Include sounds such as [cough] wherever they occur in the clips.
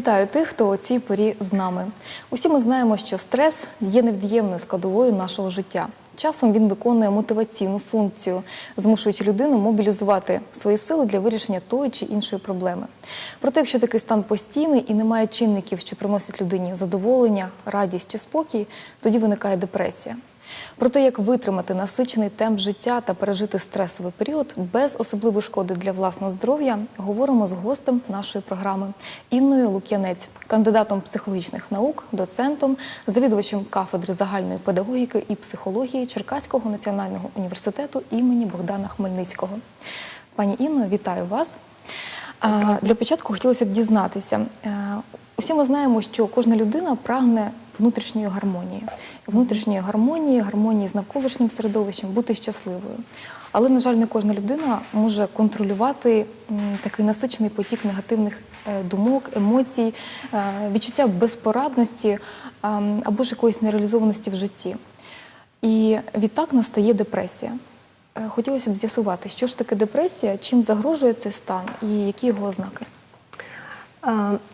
Вітаю тих, хто у цій порі з нами. Усі ми знаємо, що стрес є невід'ємною складовою нашого життя. Часом він виконує мотиваційну функцію, змушуючи людину мобілізувати свої сили для вирішення тої чи іншої проблеми. Проте, якщо такий стан постійний і немає чинників, що приносять людині задоволення, радість чи спокій, тоді виникає депресія. Про те, як витримати насичений темп життя та пережити стресовий період без особливої шкоди для власного здоров'я, говоримо з гостем нашої програми Інною Лук'янець, кандидатом психологічних наук, доцентом, завідувачем кафедри загальної педагогіки і психології Черкаського національного університету імені Богдана Хмельницького. Пані Інно, вітаю вас. Для початку хотілося б дізнатися. е, Усі ми знаємо, що кожна людина прагне внутрішньої гармонії, внутрішньої гармонії, гармонії з навколишнім середовищем, бути щасливою. Але, на жаль, не кожна людина може контролювати такий насичений потік негативних е, думок, емоцій, е, відчуття безпорадності е, або ж якоїсь нереалізованості в житті. І відтак настає депресія. Е, Хотілося б з'ясувати, що ж таке депресія, чим загрожує цей стан і які його ознаки.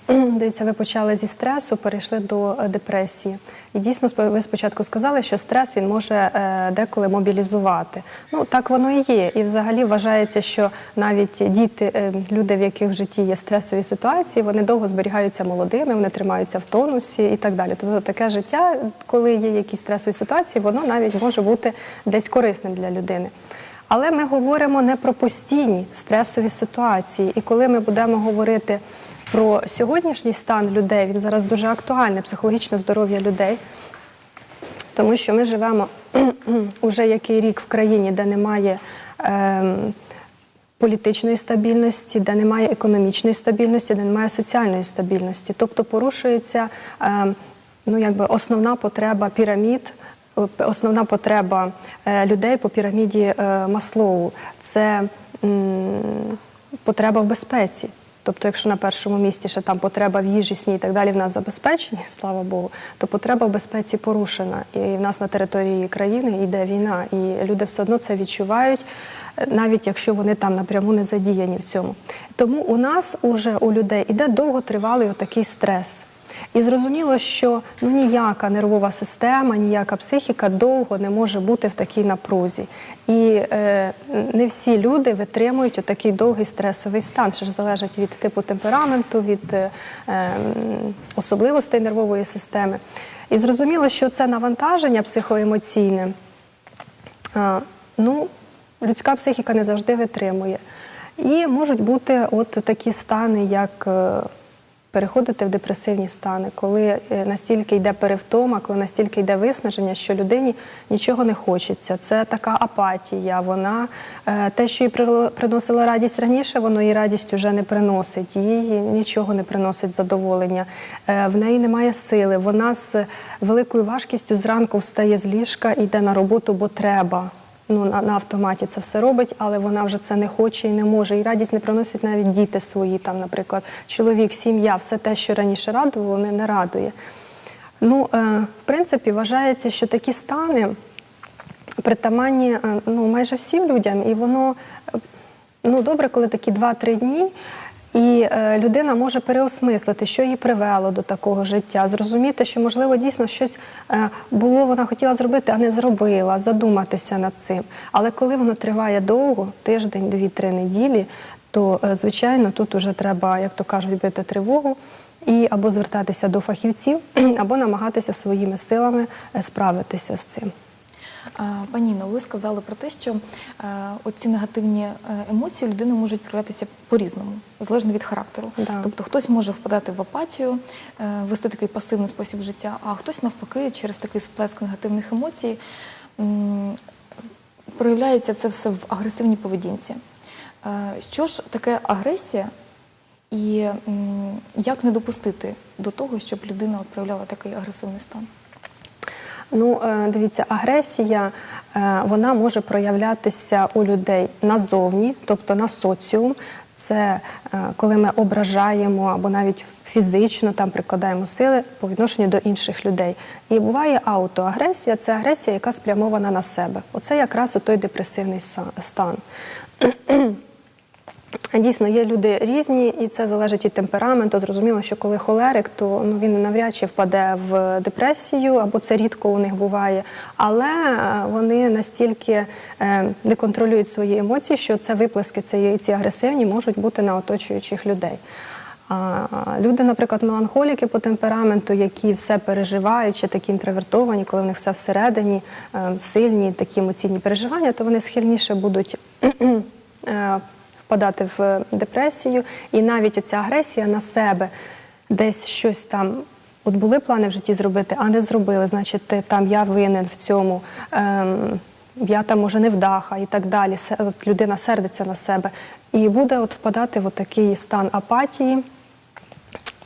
Дивіться, ви почали зі стресу, перейшли до е, депресії. І дійсно, ви спочатку сказали, що стрес він може е, деколи мобілізувати. Ну так воно і є. І взагалі вважається, що навіть діти, е, люди, в яких в житті є стресові ситуації, вони довго зберігаються молодими, вони тримаються в тонусі і так далі. Тобто таке життя, коли є якісь стресові ситуації, воно навіть може бути десь корисним для людини. Але ми говоримо не про постійні стресові ситуації. І коли ми будемо говорити про сьогоднішній стан людей, він зараз дуже актуальний, психологічне здоров'я людей. Тому що ми живемо [clears throat] уже який рік в країні, де немає ем, політичної стабільності, де немає економічної стабільності, де немає соціальної стабільності. Тобто порушується ем, ну, якби основна потреба пірамід. е, Основна потреба е, людей по піраміді е, Маслоу це потреба в безпеці. Тобто, якщо на першому місці ще там потреба в їжі, сні і так далі в нас забезпечені, слава Богу, то потреба в безпеці порушена. І в нас на території країни йде війна, і люди все одно це відчувають, е, навіть якщо вони там напряму не задіяні в цьому. Тому у нас уже у людей іде довготривалий отакий стрес. І зрозуміло, що ну ніяка нервова система, ніяка психіка довго не може бути в такій напрузі. І е, не всі люди витримують отакий довгий стресовий стан, що ж залежить від типу темпераменту, від е, ем, особливостей нервової системи. І зрозуміло, що це навантаження психоемоційне. А, ну, людська психіка не завжди витримує. І можуть бути от такі стани, як е, переходити в депресивні стани, коли е, настільки йде перевтома, коли настільки йде виснаження, що людині нічого не хочеться. Це така апатія. Вона е, те, що їй при- приносило радість раніше, воно їй радість вже не приносить. Їй нічого не приносить задоволення. Е, В неї немає сили. Вона з великою важкістю зранку встає з ліжка йде на роботу, бо треба ну, на, на автоматі це все робить, але вона вже це не хоче і не може. І радість не приносять навіть діти свої, там, наприклад, чоловік, сім'я, все те, що раніше радувало, не, не радує. Ну, е, в принципі, вважається, що такі стани притаманні е, ну, майже всім людям, і воно е, ну, добре, коли такі 2-3 дні. І е, людина може переосмислити, що її привело до такого життя, зрозуміти, що можливо дійсно щось е, було, вона хотіла зробити, а не зробила, задуматися над цим. Але коли воно триває довго, тиждень, дві-три неділі, то е, звичайно тут уже треба, як то кажуть, бити тривогу і або звертатися до фахівців, [clears throat] або намагатися своїми силами е, справитися з цим. Пані Інно, ви сказали про те, що е, оці негативні е, емоції у людини можуть проявлятися по-різному, залежно від характеру. Да. Тобто хтось може впадати в апатію, е, вести такий пасивний спосіб життя, а хтось навпаки через такий сплеск негативних емоцій проявляється це все в агресивній поведінці. Що ж таке агресія, і як не допустити до того, щоб людина проявляла такий агресивний стан? Ну, е, дивіться, агресія е, вона може проявлятися у людей назовні, тобто на соціум. Це е, коли ми ображаємо або навіть фізично там прикладаємо сили по відношенню до інших людей. І буває аутоагресія це агресія, яка спрямована на себе. Оце якраз той депресивний стан. Дійсно, є люди різні, і це залежить від темпераменту. Зрозуміло, що коли холерик, то ну, він навряд чи впаде в депресію, або це рідко у них буває. Але е, вони настільки е, не контролюють свої емоції, що це виплески цієї ці агресивні можуть бути на оточуючих людей. А люди, наприклад, меланхоліки по темпераменту, які все переживають, чи такі інтровертовані, коли в них все всередині, е, сильні такі емоційні переживання, то вони схильніше будуть [clears throat] е, впадати в депресію. І навіть оця агресія на себе десь щось там. От були плани в житті зробити, а не зробили. Значить, там я винен в цьому. Ем, я там може не вдаха і так далі. От людина сердиться на себе і буде от впадати в такий стан апатії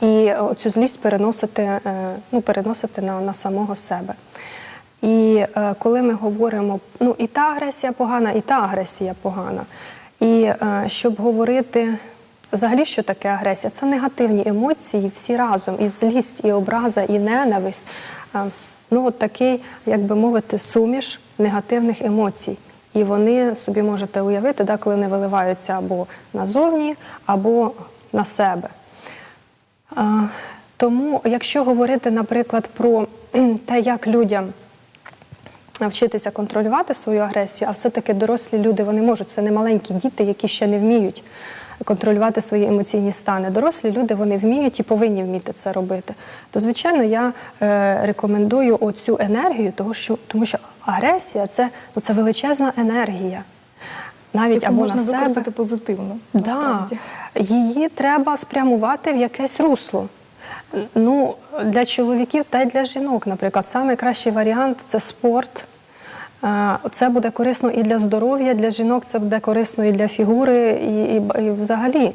і цю злість переносити, е, ну, переносити на, на самого себе. І е, коли ми говоримо, ну і та агресія погана, і та агресія погана. І е, щоб говорити взагалі, що таке агресія, це негативні емоції всі разом, і злість, і образа, і ненависть. Е, ну, от такий, як би мовити, суміш негативних емоцій. І вони собі можете уявити, да, коли вони виливаються або назовні, або на себе. Тому, якщо говорити, наприклад, про те, як людям вчитися контролювати свою агресію, а все-таки дорослі люди вони можуть, це не маленькі діти, які ще не вміють контролювати свої емоційні стани. Дорослі люди вони вміють і повинні вміти це робити. То, звичайно, я е, рекомендую оцю енергію, того, що, тому що агресія це, ну, це величезна енергія. Навіть Яку або можна на себе. використати позитивно. Да. Її треба спрямувати в якесь русло. Ну, для чоловіків та й для жінок, наприклад, найкращий варіант це спорт. Це буде корисно і для здоров'я, для жінок це буде корисно і для фігури, і, і, і взагалі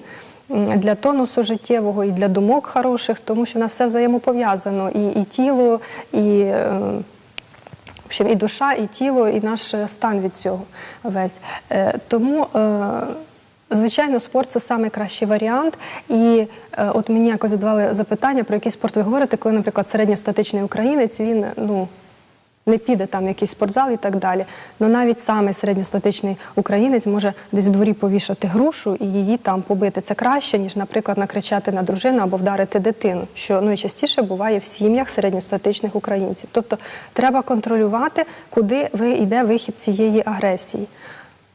для тонусу життєвого, і для думок хороших, тому що на все взаємопов'язано. І, і тіло, і, е, і душа, і тіло, і наш е, стан від цього весь. Е, Тому, е, звичайно, спорт це найкращий варіант. І от мені якось задавали запитання, про який спорт ви говорите, коли, наприклад, середньостатичний українець, він ну. Не піде там якийсь спортзал і так далі. Ну навіть саме середньостатичний українець може десь в дворі повішати грушу і її там побити. Це краще, ніж, наприклад, накричати на дружину або вдарити дитину, що ну і частіше буває в сім'ях середньостатичних українців. Тобто треба контролювати, куди йде вихід цієї агресії.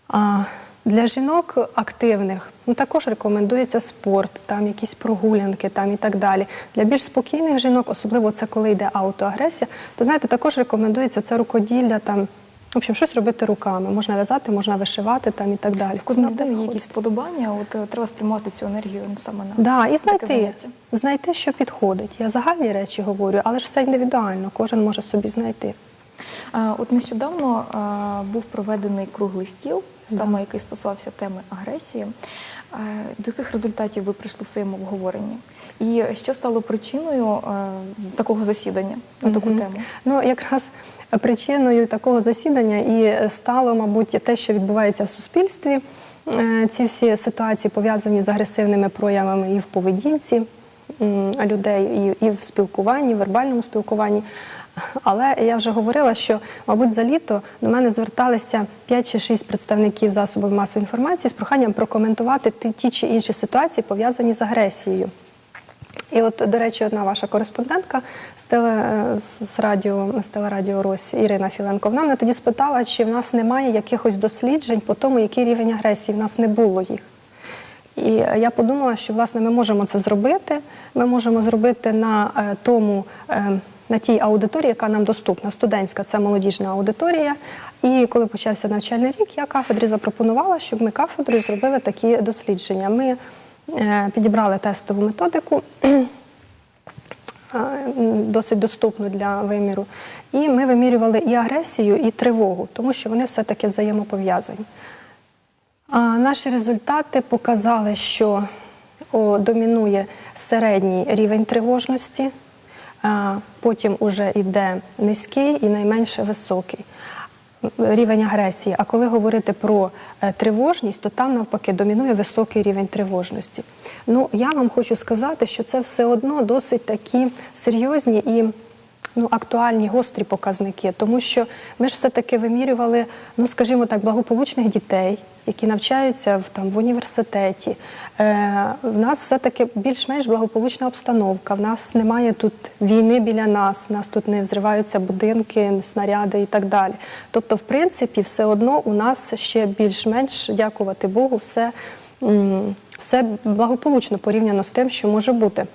А для жінок активних ну, також рекомендується спорт, там якісь прогулянки там і так далі. Для більш спокійних жінок, особливо це коли йде аутоагресія, то знаєте, також рекомендується це рукоділля, там, в общем, щось робити руками. Можна в'язати, можна вишивати там і так далі. Правда, є якісь вподобання, от е, треба спрямувати цю енергію саме на Да, і знайти, заняття. знайти, що підходить. Я загальні речі говорю, але ж все індивідуально, кожен може собі знайти. От нещодавно був проведений круглий стіл, саме який стосувався теми агресії. До яких результатів ви прийшли в своєму обговоренні? І що стало причиною такого засідання на таку Мгм. тему? Ну, якраз причиною такого засідання і стало, мабуть, те, що відбувається в суспільстві. Е, Ці всі ситуації пов'язані з агресивними проявами і в поведінці людей, і в спілкуванні, в вербальному спілкуванні. Але я вже говорила, що, мабуть, за літо до мене зверталися 5 чи 6 представників засобів масової інформації з проханням прокоментувати ті, чи інші ситуації, пов'язані з агресією. І от, до речі, одна ваша кореспондентка з, теле, з, з радіо, з телерадіо Рось Ірина Філенко, вона мене тоді спитала, чи в нас немає якихось досліджень по тому, який рівень агресії. В нас не було їх. І я подумала, що власне ми можемо це зробити. Ми можемо зробити на е, тому. На тій аудиторії, яка нам доступна, студентська це молодіжна аудиторія. І коли почався навчальний рік, я кафедрі запропонувала, щоб ми кафедрою зробили такі дослідження. Ми е, підібрали тестову методику, [clears throat] досить доступну для виміру. І ми вимірювали і агресію, і тривогу, тому що вони все-таки взаємопов'язані. Наші результати показали, що домінує середній рівень тривожності, потім уже йде низький і найменше високий рівень агресії. А коли говорити про е, тривожність, то там навпаки домінує високий рівень тривожності. Ну, я вам хочу сказати, що це все одно досить такі серйозні і ну, актуальні, гострі показники, тому що ми ж все-таки вимірювали, ну скажімо так, благополучних дітей, які навчаються в там в університеті. Е, в нас все-таки більш-менш благополучна обстановка. В нас немає тут війни біля нас, в нас тут не взриваються будинки, снаряди і так далі. Тобто, в принципі, все одно у нас ще більш-менш, дякувати Богу, все, все благополучно порівняно з тим, що може бути.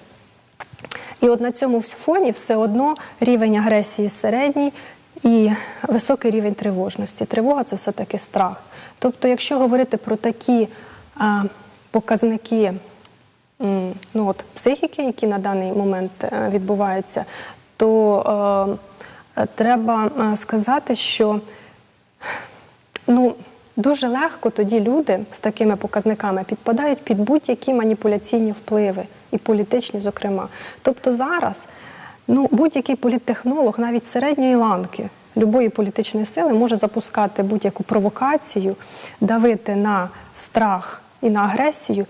І от на цьому фоні все одно рівень агресії середній і високий рівень тривожності. Тривога це все-таки страх. Тобто, якщо говорити про такі а, показники ну, от, психіки, які на даний момент е, відбуваються, то е, е, треба е, сказати, що ну, дуже легко тоді люди з такими показниками підпадають під будь-які маніпуляційні впливи, і політичні, зокрема. Тобто зараз ну, будь-який політтехнолог, навіть середньої ланки любої політичної сили, може запускати будь-яку провокацію, давити на страх і на агресію,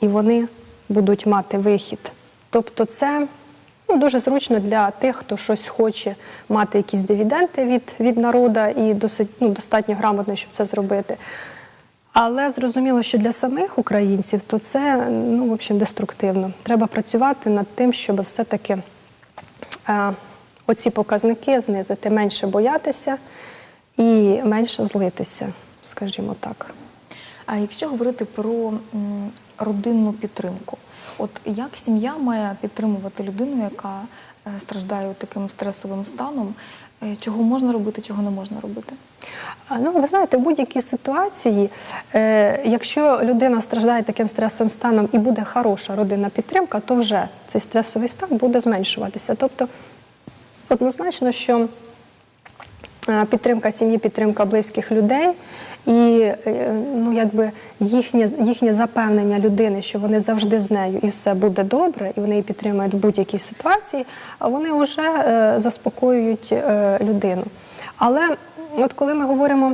і вони будуть мати вихід. Тобто, це ну, дуже зручно для тих, хто щось хоче мати якісь дивіденти від, від народу і досить ну, достатньо грамотно, щоб це зробити. Але зрозуміло, що для самих українців то це ну, в общем, деструктивно. Треба працювати над тим, щоб все-таки е, оці показники знизити, менше боятися і менше злитися, скажімо так. А якщо говорити про м, родинну підтримку, от як сім'я має підтримувати людину, яка е, страждає таким стресовим станом, чого можна робити, чого не можна робити? Ну, ви знаєте, в будь-якій ситуації, е, якщо людина страждає таким стресовим станом і буде хороша родинна підтримка, то вже цей стресовий стан буде зменшуватися. Тобто, однозначно, що е, підтримка сім'ї, підтримка близьких людей і е, ну, якби їхнє, їхнє запевнення людини, що вони завжди з нею і все буде добре, і вони її підтримують в будь-якій ситуації, вони вже е, заспокоюють е, людину. Але от коли ми говоримо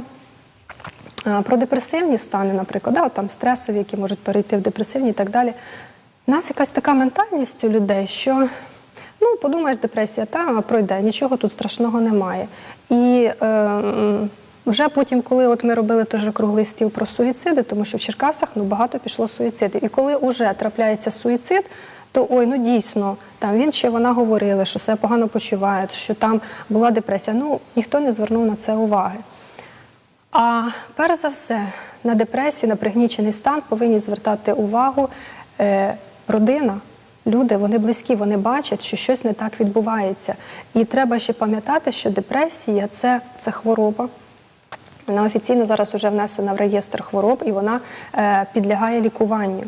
е, про депресивні стани, наприклад, да, от там стресові, які можуть перейти в депресивні і так далі, у нас якась така ментальність у людей, що ну, подумаєш, депресія, та пройде, нічого тут страшного немає. І е, вже потім, коли от ми робили теж круглий стіл про суїциди, тому що в Черкасах ну, багато пішло суїцидів. І коли вже трапляється суїцид, то ой, ну дійсно, там він чи вона говорили, що себе погано почуває, що там була депресія. Ну, ніхто не звернув на це уваги. А перш за все, на депресію, на пригнічений стан повинні звертати увагу е, родина. Люди, вони близькі, вони бачать, що щось не так відбувається. І треба ще пам'ятати, що депресія це, це хвороба. Вона офіційно зараз вже внесена в реєстр хвороб і вона е, підлягає лікуванню.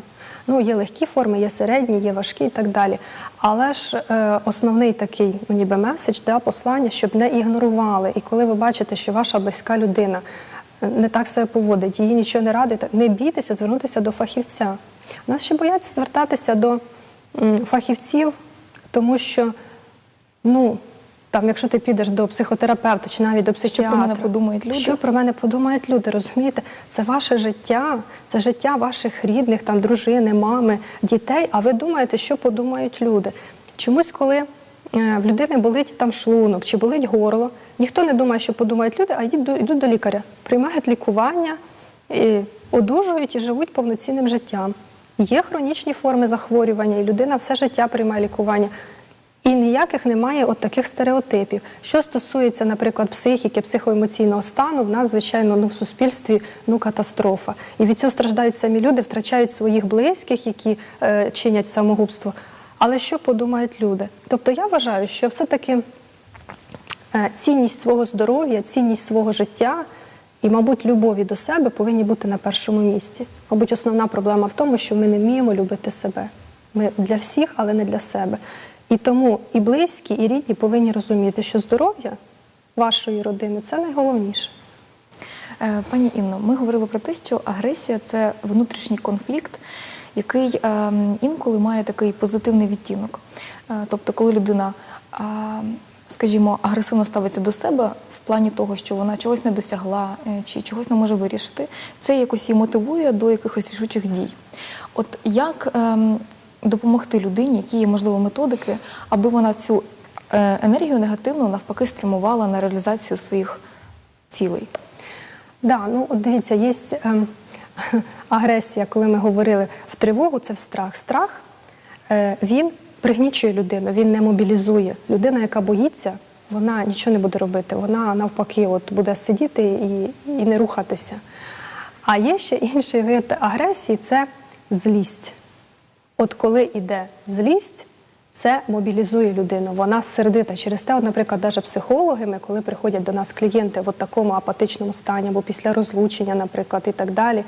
Ну, є легкі форми, є середні, є важкі і так далі. Але ж е, основний такий ну, ніби меседж, да, послання, щоб не ігнорували. І коли ви бачите, що ваша близька людина е, не так себе поводить, їй нічого не радує, не бійтеся звернутися до фахівця. Нас ще бояться звертатися до фахівців, тому що, ну, там, якщо ти підеш до психотерапевта чи навіть до психіатра, про мене подумають люди? Що про мене подумають люди, розумієте? Це ваше життя, це життя ваших рідних, там, дружини, мами, дітей. А ви думаєте, що подумають люди? Чомусь, коли е, в людини болить там шлунок чи болить горло, ніхто не думає, що подумають люди, а йдуть до, йдуть до лікаря, приймають лікування, і одужують і живуть повноцінним життям. Є хронічні форми захворювання, і людина все життя приймає лікування. І ніяких немає от таких стереотипів. Що стосується, наприклад, психіки, психоемоційного стану, в нас, звичайно, ну, в суспільстві ну, катастрофа. І від цього страждають самі люди, втрачають своїх близьких, які е, чинять самогубство. Але що подумають люди? Тобто я вважаю, що все-таки е, цінність свого здоров'я, цінність свого життя і, мабуть, любові до себе повинні бути на першому місці. Мабуть, основна проблема в тому, що ми не вміємо любити себе. Ми для всіх, але не для себе. І тому і близькі, і рідні повинні розуміти, що здоров'я вашої родини це найголовніше. Е, Пані Інно, ми говорили про те, що агресія це внутрішній конфлікт, який е, інколи має такий позитивний відтінок. Е, Тобто, коли людина, скажімо, агресивно ставиться до себе в плані того, що вона чогось не досягла е, чи чогось не може вирішити, це якось її мотивує до якихось рішучих дій. От як ем, допомогти людині, які є можливо методики, аби вона цю е, енергію негативну навпаки спрямувала на реалізацію своїх цілей. Да, ну дивіться, є ем, [laughs] агресія, коли ми говорили в тривогу, це в страх. Страх е, він пригнічує людину, він не мобілізує. Людина, яка боїться, вона нічого не буде робити. Вона навпаки от, буде сидіти і, і не рухатися. А є ще інший вид агресії це злість. От коли йде злість, це мобілізує людину. Вона сердита. Через те, от, наприклад, навіть психологи, коли приходять до нас клієнти в от такому апатичному стані, або після розлучення, наприклад, і так далі,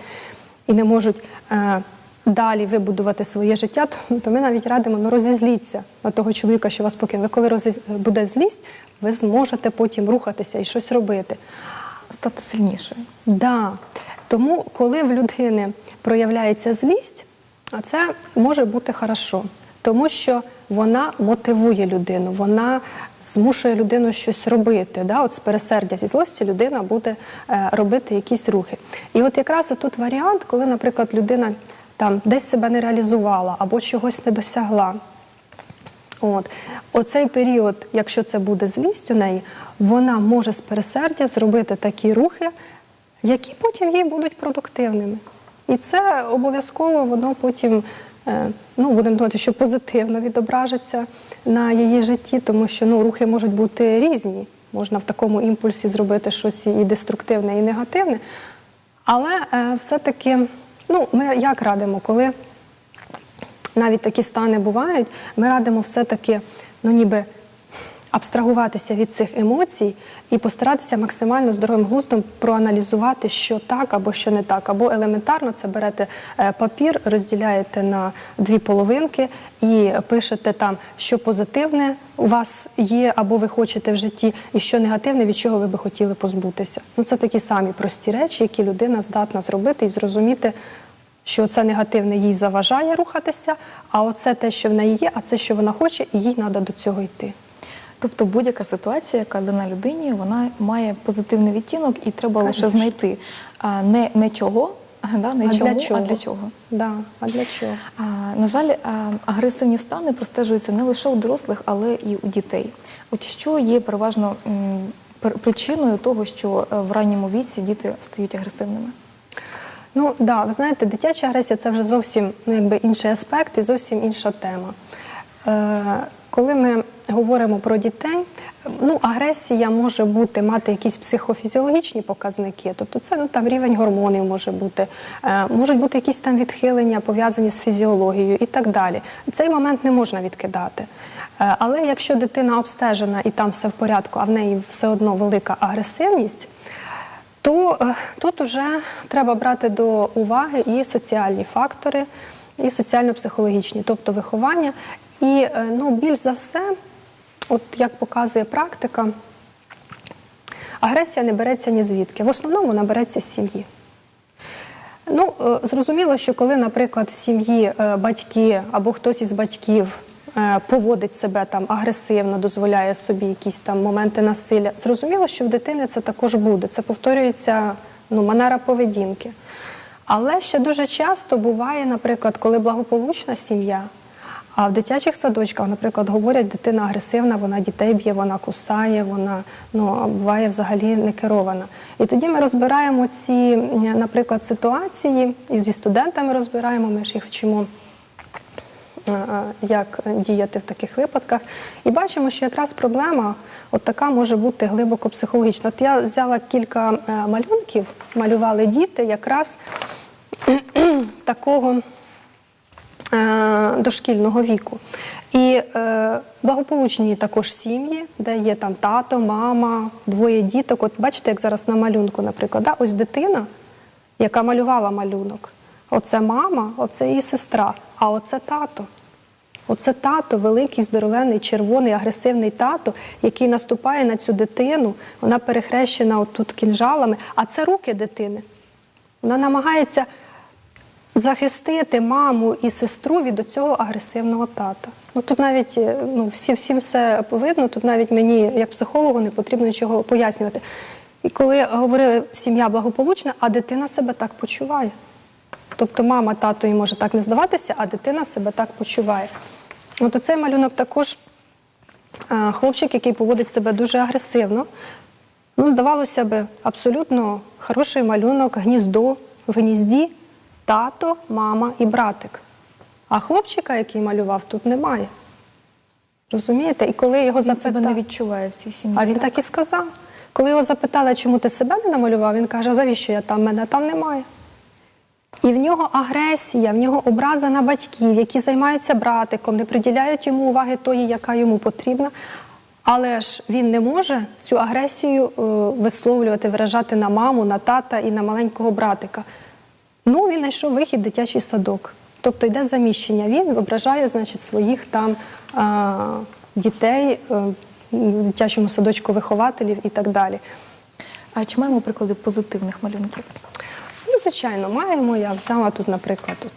і не можуть е, далі вибудувати своє життя, [laughs] то, ми навіть радимо ну, розізліться на того чоловіка, що вас покине. Коли розіз... буде злість, ви зможете потім рухатися і щось робити. Стати сильнішою. Да. Тому, коли в людини проявляється злість, а це може бути хорошо, тому що вона мотивує людину, вона змушує людину щось робити. Да? От з пересердя зі злості людина буде е, робити якісь рухи. І от якраз тут варіант, коли, наприклад, людина там десь себе не реалізувала або чогось не досягла. От. Оцей період, якщо це буде злість у неї, вона може з пересердя зробити такі рухи, які потім їй будуть продуктивними. І це обов'язково воно потім, е, ну, будемо думати, що позитивно відображиться на її житті, тому що ну, рухи можуть бути різні. Можна в такому імпульсі зробити щось і деструктивне, і негативне. Але е, все-таки, ну, ми як радимо, коли навіть такі стани бувають, ми радимо все-таки ну, ніби абстрагуватися від цих емоцій і постаратися максимально здоровим глуздом проаналізувати, що так або що не так. Або елементарно це берете е, папір, розділяєте на дві половинки і пишете там, що позитивне у вас є, або ви хочете в житті, і що негативне, від чого ви би хотіли позбутися. Ну це такі самі прості речі, які людина здатна зробити і зрозуміти що це негативне їй заважає рухатися, а оце те, що в неї є, а це, що вона хоче, і їй треба до цього йти. Тобто будь-яка ситуація, яка дана людині, вона має позитивний відтінок, і треба лише знайти а, не, не чого, [laughs] да, не а чому, для чого? а для чого. Да, а для чого? А, на жаль, агресивні стани простежуються не лише у дорослих, але і у дітей. От що є переважно причиною того, що е, в ранньому віці діти стають агресивними? Ну да, ви знаєте, дитяча агресія це вже зовсім ну, якби інший аспект і зовсім інша тема. Е, коли ми говоримо про дітей, ну агресія може бути мати якісь психофізіологічні показники, тобто це ну, там рівень гормонів може бути, е, можуть бути якісь там відхилення пов'язані з фізіологією і так далі. Цей момент не можна відкидати. Е, але якщо дитина обстежена і там все в порядку, а в неї все одно велика агресивність то е, тут вже треба брати до уваги і соціальні фактори, і соціально-психологічні, тобто виховання. І е, ну, більш за все, от як показує практика, агресія не береться ні звідки. В основному вона береться з сім'ї. Ну, е, зрозуміло, що коли, наприклад, в сім'ї е, батьки або хтось із батьків поводить себе там агресивно, дозволяє собі якісь там моменти насилля, зрозуміло, що в дитини це також буде. Це повторюється ну, манера поведінки. Але ще дуже часто буває, наприклад, коли благополучна сім'я, а в дитячих садочках, наприклад, говорять, дитина агресивна, вона дітей б'є, вона кусає, вона ну, буває взагалі не керована. І тоді ми розбираємо ці, наприклад, ситуації, і зі студентами розбираємо, ми ж їх вчимо. е, е, Як діяти в таких випадках, і бачимо, що якраз проблема от така може бути глибоко психологічна. От я взяла кілька е, малюнків, малювали діти якраз [clears throat] такого дошкільного віку. І е, благополучні також сім'ї, де є там тато, мама, двоє діток. От бачите, як зараз на малюнку, наприклад, да? ось дитина, яка малювала малюнок. Оце мама, оце її сестра, а оце тато. Оце тато, великий, здоровенний, червоний, агресивний тато, який наступає на цю дитину, вона перехрещена отут кінжалами, а це руки дитини. Вона намагається захистити маму і сестру від цього агресивного тата. Ну тут навіть е, ну, всі, всім все видно, тут навіть мені, як психологу, не потрібно нічого пояснювати. І коли говорили сім'я благополучна, а дитина себе так почуває. Тобто мама тато їй може так не здаватися, а дитина себе так почуває. От цей малюнок також е, хлопчик, який поводить себе дуже агресивно. Ну, здавалося б, абсолютно хороший малюнок, гніздо в гнізді, тато, мама і братик. А хлопчика, який малював, тут немає. Розумієте? І коли його Він себе не відчуває в цій сім'ї. а він так і сказав. Коли його запитали, чому ти себе не намалював, він каже, завіщо я там, мене там немає. І в нього агресія, в нього образа на батьків, які займаються братиком, не приділяють йому уваги тої, яка йому потрібна. Але ж він не може цю агресію е, висловлювати, виражати на маму, на тата і на маленького братика. Ну, він знайшов вихід дитячий садок. Тобто йде заміщення. Він ображає, значить, своїх там а, дітей е, в дитячому садочку вихователів і так далі. А чи маємо приклади позитивних малюнків? Ну, звичайно, маємо. Я взяла тут, наприклад, тут.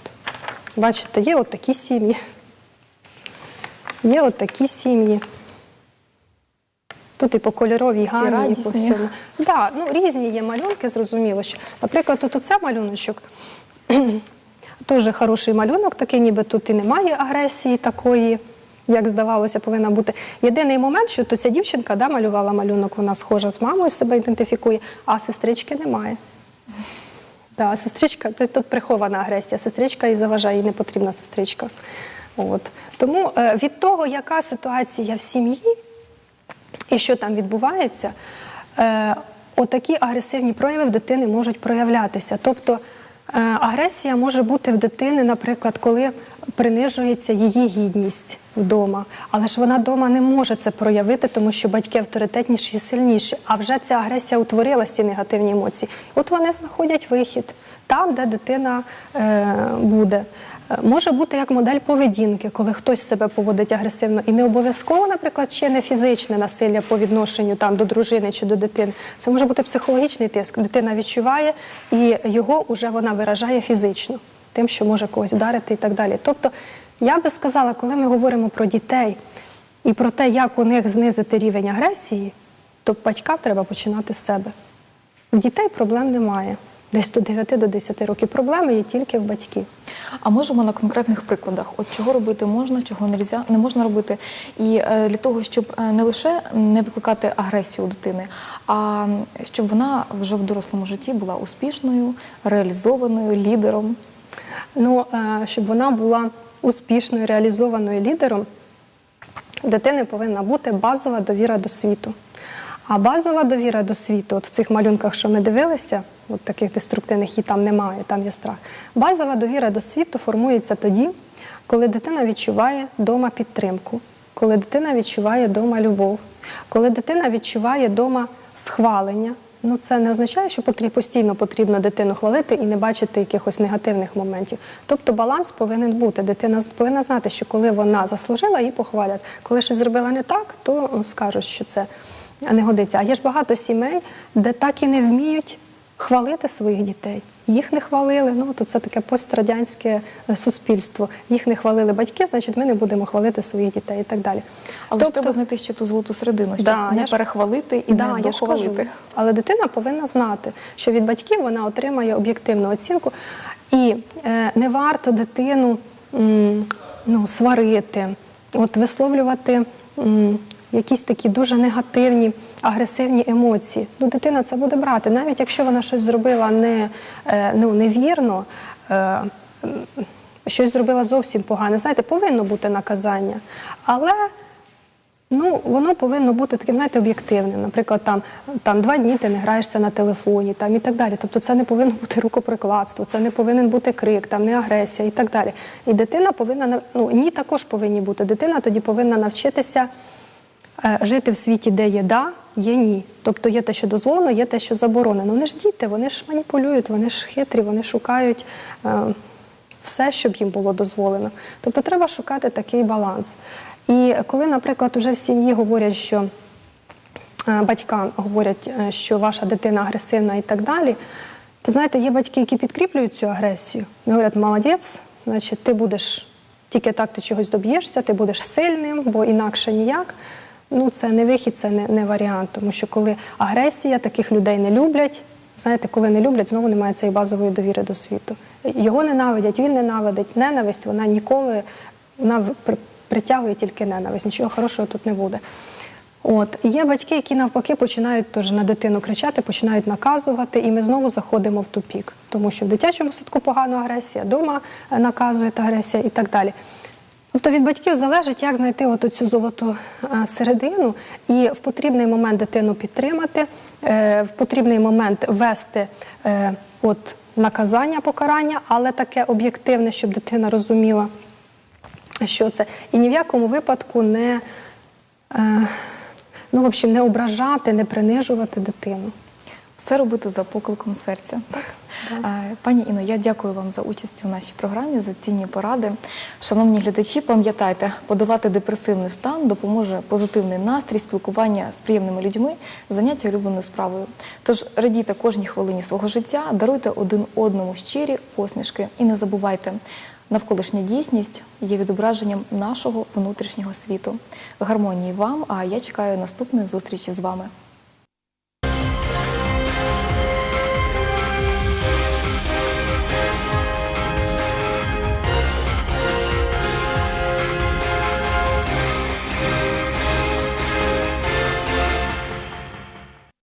Бачите, є от такі сім'ї. Є от такі сім'ї. Тут і по кольоровій гамі, і по всьому. Да, ну, різні є малюнки, зрозуміло. Що, наприклад, тут оце малюночок. [clears throat] Дуже хороший малюнок, такий, ніби тут і немає агресії такої, як здавалося, повинна бути. Єдиний момент, що тут ця дівчинка да, малювала малюнок, вона схожа з мамою, себе ідентифікує, а сестрички немає. Да, сестричка, тут, тут прихована агресія. Сестричка і заважає, їй не потрібна сестричка. От. Тому е, від того, яка ситуація в сім'ї і що там відбувається, е, отакі агресивні прояви в дитини можуть проявлятися. Тобто е, агресія може бути в дитини, наприклад, коли принижується її гідність вдома. Але ж вона вдома не може це проявити, тому що батьки авторитетніші і сильніші. А вже ця агресія утворила ці негативні емоції. От вони знаходять вихід там, де дитина е, буде. Може бути як модель поведінки, коли хтось себе поводить агресивно, і не обов'язково, наприклад, ще не фізичне насилля по відношенню там до дружини чи до дитини. Це може бути психологічний тиск. Дитина відчуває, і його вже вона виражає фізично, тим, що може когось вдарити і так далі. Тобто, я би сказала, коли ми говоримо про дітей і про те, як у них знизити рівень агресії, то батькам треба починати з себе. В дітей проблем немає. Десь до 9 до 10 років проблеми є тільки в батьків. А можемо на конкретних прикладах, от чого робити можна, чого нельзя, не можна робити. І е, для того, щоб е, не лише не викликати агресію у дитини, а щоб вона вже в дорослому житті була успішною, реалізованою, лідером. Ну, е, щоб вона була успішною реалізованою лідером, дитини повинна бути базова довіра до світу. А базова довіра до світу, от в цих малюнках, що ми дивилися, от таких деструктивних її там немає, там є страх. Базова довіра до світу формується тоді, коли дитина відчуває вдома підтримку, коли дитина відчуває вдома любов, коли дитина відчуває вдома схвалення. Ну, це не означає, що постійно потрібно дитину хвалити і не бачити якихось негативних моментів. Тобто баланс повинен бути. Дитина повинна знати, що коли вона заслужила, її похвалять. Коли щось зробила не так, то скажуть, що це не годиться. А є ж багато сімей, де так і не вміють хвалити своїх дітей. Їх не хвалили. Ну то це таке пострадянське е, суспільство. Їх не хвалили батьки, значить, ми не будемо хвалити своїх дітей і так далі. Але ж треба знайти ще ту золоту середину, щоб Да, не перехвалити і Да, не дохвалити. Але дитина повинна знати, що від батьків вона отримає об'єктивну оцінку, і е, не варто дитину м, ну, сварити, от висловлювати. м, Якісь такі дуже негативні, агресивні емоції. Ну, дитина це буде брати, навіть якщо вона щось зробила не, е, ну, невірно, е, щось зробила зовсім погане. Знаєте, повинно бути наказання. Але Ну, воно повинно бути таким, знаєте, об'єктивним. Наприклад, там, там два дні ти не граєшся на телефоні там, і так далі. Тобто це не повинно бути рукоприкладство, це не повинен бути крик, там, не агресія і так далі. І дитина повинна, ну, ні також повинні бути. Дитина тоді повинна навчитися жити в світі, де є да, є ні. Тобто є те, що дозволено, є те, що заборонено. Вони ж діти, вони ж маніпулюють, вони ж хитрі, вони шукають. Е, все, щоб їм було дозволено. Тобто треба шукати такий баланс. І коли, наприклад, уже в сім'ї говорять, що е, батькам говорять, е, що ваша дитина агресивна і так далі, то знаєте, є батьки, які підкріплюють цю агресію. Вони говорять, молодець, значить, ти будеш тільки так ти чогось доб'єшся, ти будеш сильним, бо інакше ніяк. Ну, це не вихід, це не, не варіант. Тому що коли агресія, таких людей не люблять. Знаєте, коли не люблять, знову немає цієї базової довіри до світу. Його ненавидять, він ненавидить. Ненависть, вона ніколи вона притягує тільки ненависть, нічого хорошого тут не буде. От І є батьки, які навпаки починають теж на дитину кричати, починають наказувати, і ми знову заходимо в тупік, тому що в дитячому садку погана агресія, вдома е, наказує агресія і так далі. Тобто від батьків залежить, як знайти от цю золоту е, середину і в потрібний момент дитину підтримати, е, в потрібний момент ввести е, от наказання, покарання, але таке об'єктивне, щоб дитина розуміла, що це. І ні в якому випадку не, ну, в общем, не ображати, не принижувати дитину. Все робити за покликом серця. Так? Пані Іно, я дякую вам за участь у нашій програмі, за цінні поради. Шановні глядачі, пам'ятайте, подолати депресивний стан допоможе позитивний настрій, спілкування з приємними людьми, заняття улюбленою справою. Тож радійте кожній хвилині свого життя, даруйте один одному щирі посмішки і не забувайте. Навколишня дійсність є відображенням нашого внутрішнього світу. Гармонії вам, а я чекаю наступної зустрічі з вами.